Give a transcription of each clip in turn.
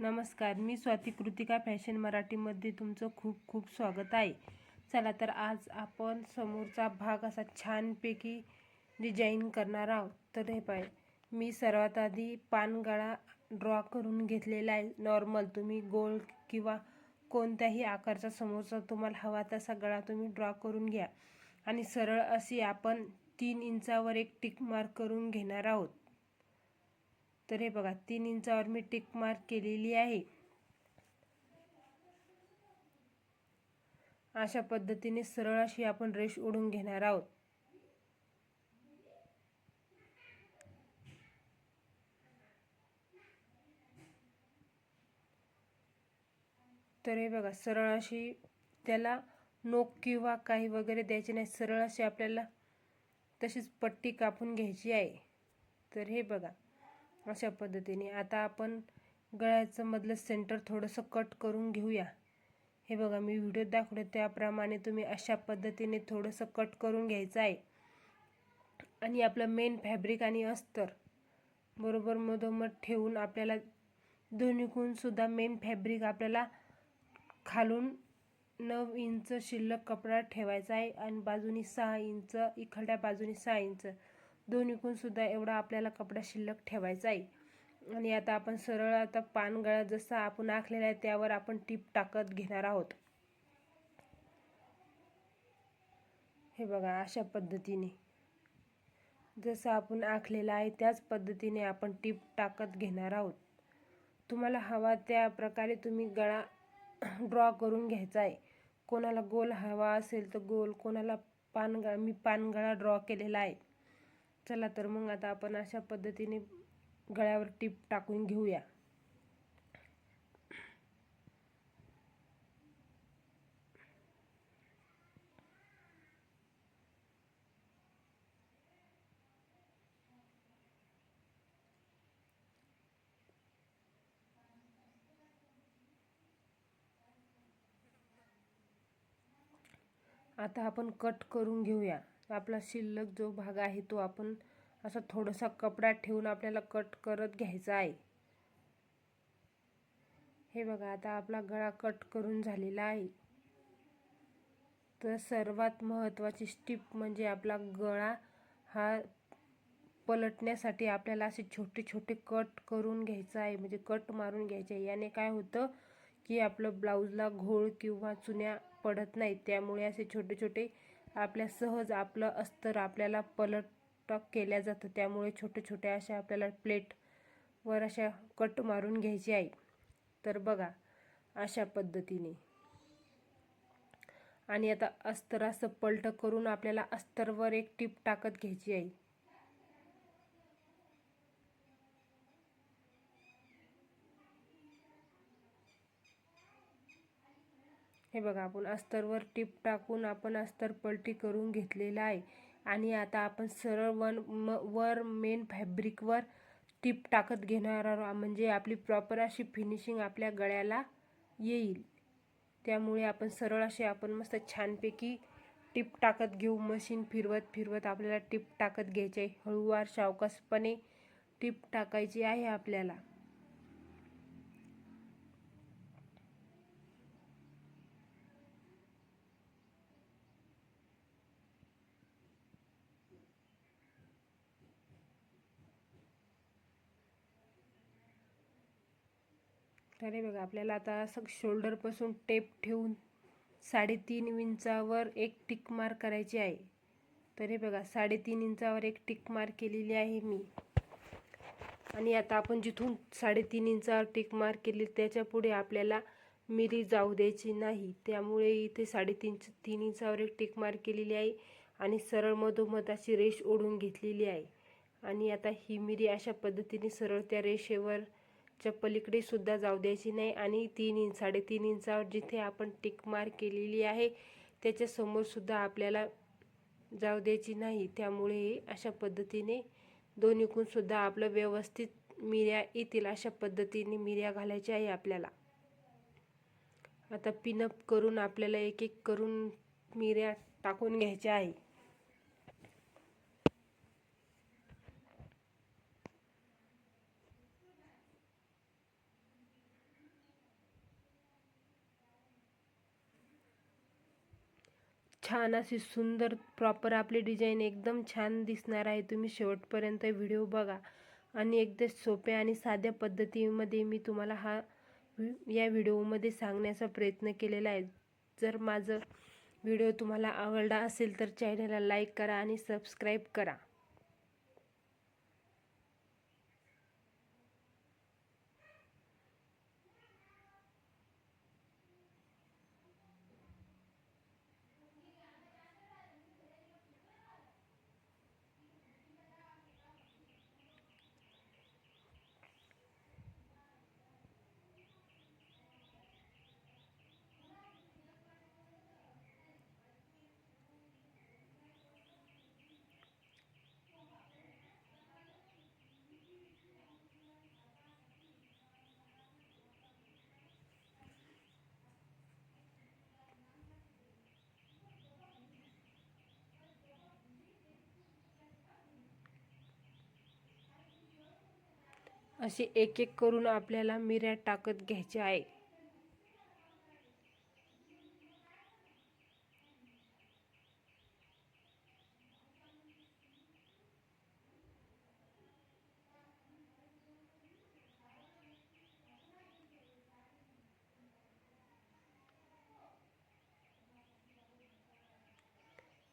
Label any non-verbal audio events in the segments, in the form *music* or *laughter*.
नमस्कार मी स्वाती कृतिका फॅशन मराठीमध्ये तुमचं खूप खूप स्वागत आहे. चला तर आज आपण समोरचा भाग असा छानपैकी डिझाईन करणार आहोत. तर हे पाय मी सर्वात आधी पानगळा ड्रॉ करून घेतलेला आहे. नॉर्मल तुम्ही गोल किंवा कोणत्याही आकारचा समोरचा तुम्हाला हवा तसा गळा तुम्ही ड्रॉ करून घ्या. आणि सरळ अशी आपण तीन इंचावर एक टिक मार्क करून घेणार आहोत. तर हे बघा तीन इंचावर मी टिक मार्क केलेली आहे. अशा पद्धतीने सरळ अशी आपण रेष ओढून घेणार आहोत. तर हे बघा सरळ अशी त्याला नोक किंवा काही वगैरे द्यायचे नाही सरळ अशी आपल्याला तशीच पट्टी कापून घ्यायची आहे. तर हे बघा अशा पद्धतीने. आता आपण गळ्याचं मधलं सेंटर थोडंसं कट करून घेऊया. हे बघा मी व्हिडिओ दाखवले त्याप्रमाणे तुम्ही अशा पद्धतीने थोडंसं कट करून घ्यायचं आहे. आणि आपलं मेन फॅब्रिक आणि अस्तर बरोबर मधोमध ठेवून आपल्याला दोन्हीकूनसुद्धा मेन फॅब्रिक आपल्याला खालून नऊ इंच शिल्लक कपडा ठेवायचा आहे. आणि बाजूनी सहा इंच इकडल्या बाजूनी सहा इंच. दोन्हीकून सुद्धा एवढा आपल्याला कपडा शिल्लक ठेवायचा आहे. आणि आता आपण सरळ आता पानगळा जसा आपण आखलेला आहे त्यावर आपण टीप टाकत घेणार आहोत. हे बघा अशा पद्धतीने. जसं आपण आखलेला आहे त्याच पद्धतीने आपण टीप टाकत घेणार आहोत. तुम्हाला हवा त्या प्रकारे तुम्ही गळा *clears throat* ड्रॉ करून घ्यायचा आहे. कोणाला गोल हवा असेल तर गोल कोणाला पानगळा मी पानगळा ड्रॉ केलेला आहे. चला तर मग आता आपण अशा पद्धतीने गळ्यावर टीप टाकून घेऊया. आता आपण कट करून घेऊया. आपला शिल्लक जो भाग आहे तो आपण असा थोडासा कपडा ठेवून आपल्याला कट करत घ्यायचा आहे. हे बघा आता आपला गळा कट करून झालेला आहे. तर सर्वात महत्त्वाची स्टिप म्हणजे आपला गळा हा पलटण्यासाठी आपल्याला असे छोटे छोटे कट करून घ्यायचा आहे. म्हणजे कट मारून घ्यायचे याने काय होतं? की आपलं ब्लाऊजला घोळ किंवा चुन्या पडत नाहीत. त्यामुळे असे छोटे छोटे आपल्या सहज आपलं अस्तर आपल्याला पलट केल्या जातं. त्यामुळे छोटे छोटे अशा आपल्याला प्लेटवर अशा कट मारून घ्यायची आहे. तर बघा अशा पद्धतीने. आणि आता अस्तर असं पलट करून आपल्याला अस्तरवर एक टीप टाकत घ्यायची आहे. हे बघा आपण अस्तरवर टीप टाकून आपण अस्तर पलटी करून घेतलेला आहे. आणि आता आपण सरळ वन म वर मेन फॅब्रिकवर टीप टाकत घेणार आहोत म्हणजे आपली प्रॉपर अशी फिनिशिंग आपल्या गळ्याला येईल. त्यामुळे आपण सरळ असे आपण मस्त छानपैकी टिप टाकत घेऊ. मशीन फिरवत फिरवत आपल्याला टिप टाकत घ्यायचे हळूवार सावकाशपणे टिप टाकायची आहे आपल्याला. तर हे बघा आपल्याला आता असं शोल्डरपासून टेप ठेवून साडेतीन इंचावर एक टिक मार्क करायची आहे. तर हे बघा साडेतीन इंचावर एक टिक मार्क केलेली आहे मी. आणि आता आपण जिथून साडेतीन इंचावर टिक मार्क केली त्याच्या पुढे आपल्याला मिरी जाऊ द्यायची नाही. त्यामुळे इथे साडेतीन तीन इंचावर एक टिक मार्क केलेली आहे आणि सरळ मधोमध अशी रेष ओढून घेतलेली आहे. आणि आता ही मिरी अशा पद्धतीने सरळ त्या रेषेवर चप्पलीकडे सुद्धा जाऊ द्यायची नाही आणि तीन इंच साडेतीन इंचावर जिथे आपण टिक केलेली आहे त्याच्यासमोर सुद्धा आपल्याला जाऊ द्यायची नाही. त्यामुळे अशा पद्धतीने दोन्हीकून सुद्धा आपलं व्यवस्थित मिऱ्या येतील अशा पद्धतीने मिऱ्या घालायच्या आहे आपल्याला. आता पिनअप करून आपल्याला एक एक करून मिऱ्या टाकून घ्यायच्या आहे. छान अशी सुंदर प्रॉपर आपली डिझाईन एकदम छान दिसणार आहे. तुम्ही शेवटपर्यंत व्हिडिओ बघा. आणि एकदम सोप्या आणि साध्या पद्धतीमध्ये मी तुम्हाला हा या व्हिडिओमध्ये सांगण्याचा प्रयत्न केलेला आहे. जर माझं व्हिडिओ तुम्हाला आवडला असेल तर चॅनलला लाईक करा आणि सबस्क्राईब करा. असे एक एक करून आपल्याला मिऱ्या टाकत घ्यायच्या आहे.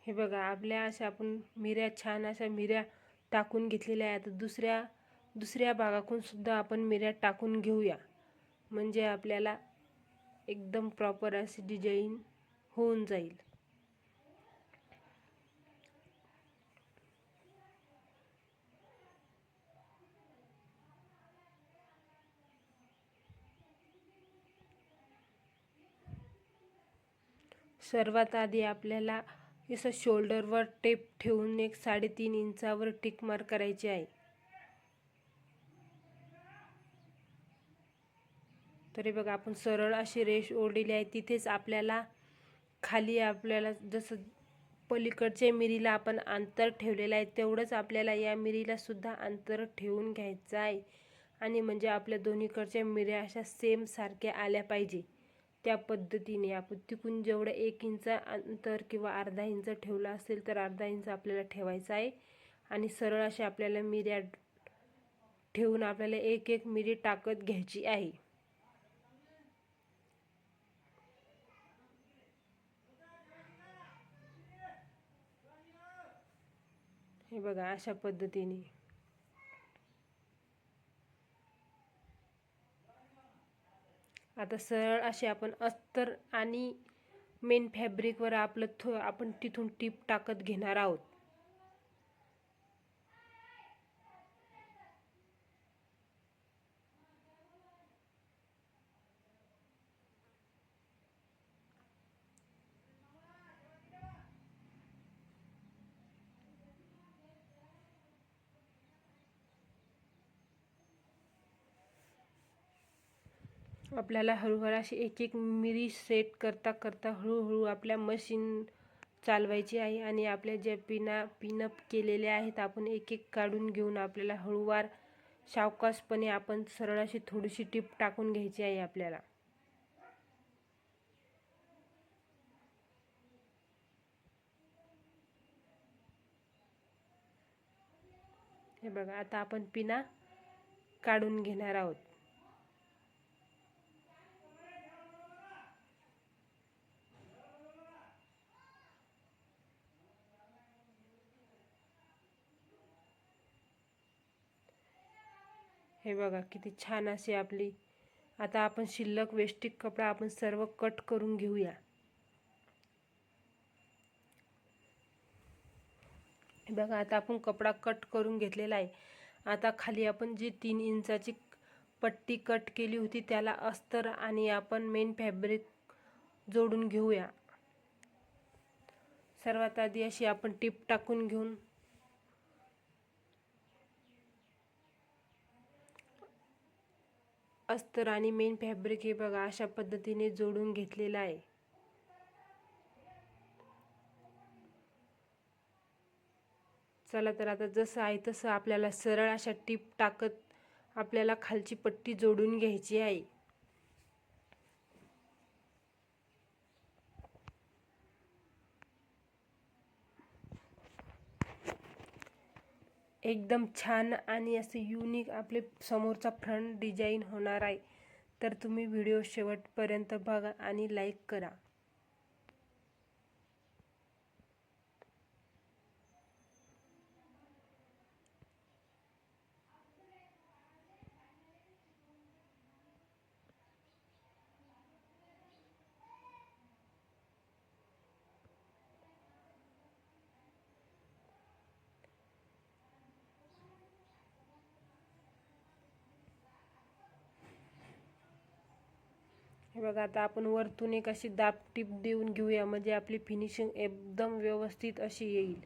हे बघा आपल्या अशा आपण मिऱ्या छान अशा मिऱ्या टाकून घेतलेल्या आहेत. दुसऱ्या दुसऱ्या भागातून सुद्धा आपण मिऱ्या टाकून घेऊया. म्हणजे आपल्याला एकदम प्रॉपर अशी डिझाईन होऊन जाईल. सर्वात आधी आपल्याला असं शोल्डरवर टेप ठेवून एक साडेतीन इंचावर टिकमार करायची आहे. तरी बघा आपण सरळ अशी रेष ओढलेली आहे तिथेच आपल्याला खाली आपल्याला जसं पलीकडच्या मिरीला आपण अंतर ठेवलेलं आहे तेवढंच आपल्याला या मिरीलासुद्धा अंतर ठेवून घ्यायचं आहे. आणि म्हणजे आपल्या दोन्हीकडच्या मिऱ्या अशा सेम सारख्या आल्या पाहिजे. त्या पद्धतीने आपण तिकून जेवढं एक इंच अंतर किंवा अर्धा इंच ठेवलं असेल तर अर्धा इंच आपल्याला ठेवायचा आहे. आणि सरळ अशा आपल्याला मिऱ्या ठेवून आपल्याला एक एक मिरी टाकत घ्यायची आहे. हे बघा अशा पद्धतीने. आता सरळ असे आपण अस्तर आणि मेन फॅब्रिकवर आपलं थो आपण तिथून टीप टाकत घेणार आहोत. आपल्याला हळूहळू अशी एक एक मिरी सेट करता करता हळूहळू आपल्या मशीन चालवायची आहे आणि आपल्या ज्या पिना पिनअप केलेल्या आहेत आपण एक एक काढून घेऊन आपल्याला हळूवार सावकाशपणे आपण सरळ अशी थोडीशी टीप टाकून घ्यायची आहे आपल्याला. हे बघा आता आपण पिना काढून घेणार आहोत. हे बघा किती छान अशी आपली आता आपण शिल्लक वेस्टिक कपडा आपण सर्व कट करून घेऊया. हे बघा आता आपण कपडा कट करून घेतलेला आहे. आता खाली आपण जी तीन इंचाची पट्टी कट केली होती त्याला अस्तर आणि आपण मेन फॅब्रिक जोडून घेऊया. सर्वात आधी अशी आपण टीप टाकून घेऊन अस्तर आणि मेन फॅब्रिक हे बघा अशा पद्धतीने जोडून घेतलेलं आहे. चला तर आता जसं आहे तसं आपल्याला सरळ अशा टीप टाकत आपल्याला खालची पट्टी जोडून घ्यायची आहे. एकदम छान आणि असं युनिक आपले समोरचा फ्रंट डिझाईन होणार आहे. तर तुम्ही व्हिडिओ शेवटपर्यंत बघा आणि लाईक करा. हे बघा आता आपण वरतून एक अशी दाब टीप देऊन घेऊया. म्हणजे आपली फिनिशिंग एकदम व्यवस्थित अशी येईल.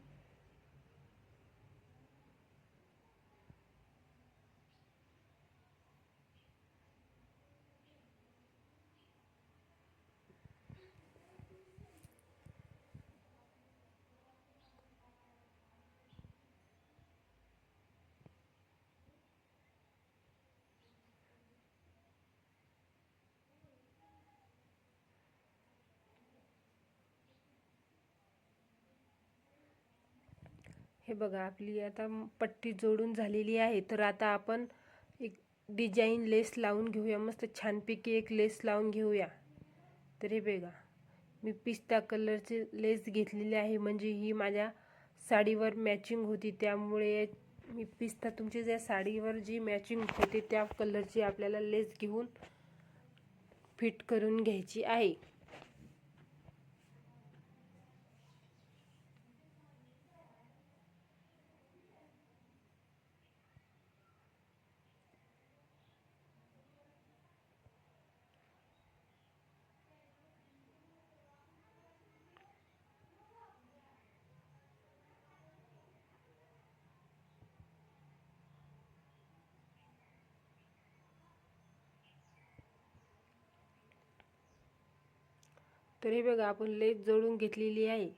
हे बघा आपली आता पट्टी जोडून झालेली आहे. तर आता आपण एक डिझाईन लेस लावून घेऊया. मस्त छानपैकी एक लेस लावून घेऊया. तर हे बघा मी पिस्ता कलरची लेस घेतलेली आहे. म्हणजे ही माझ्या साडीवर मॅचिंग होती. त्यामुळे मी पिस्ता तुमची ज्या साडीवर जी मॅचिंग होते त्या कलरची आपल्याला लेस घेऊन फिट करून घ्यायची आहे. तर हे बघा आपण लेस जोडून घेतलेली आहे.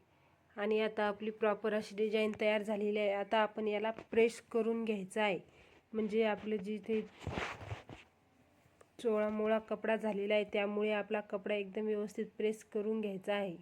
आणि आता आपली प्रॉपर अशी डिझाईन तयार झालेली आहे. आता आपण याला प्रेस करून घ्यायचं आहे. म्हणजे आपलं जिथे चोळामोळा कपडा झालेला आहे त्यामुळे आपला कपडा एकदम व्यवस्थित प्रेस करून घ्यायचा आहे.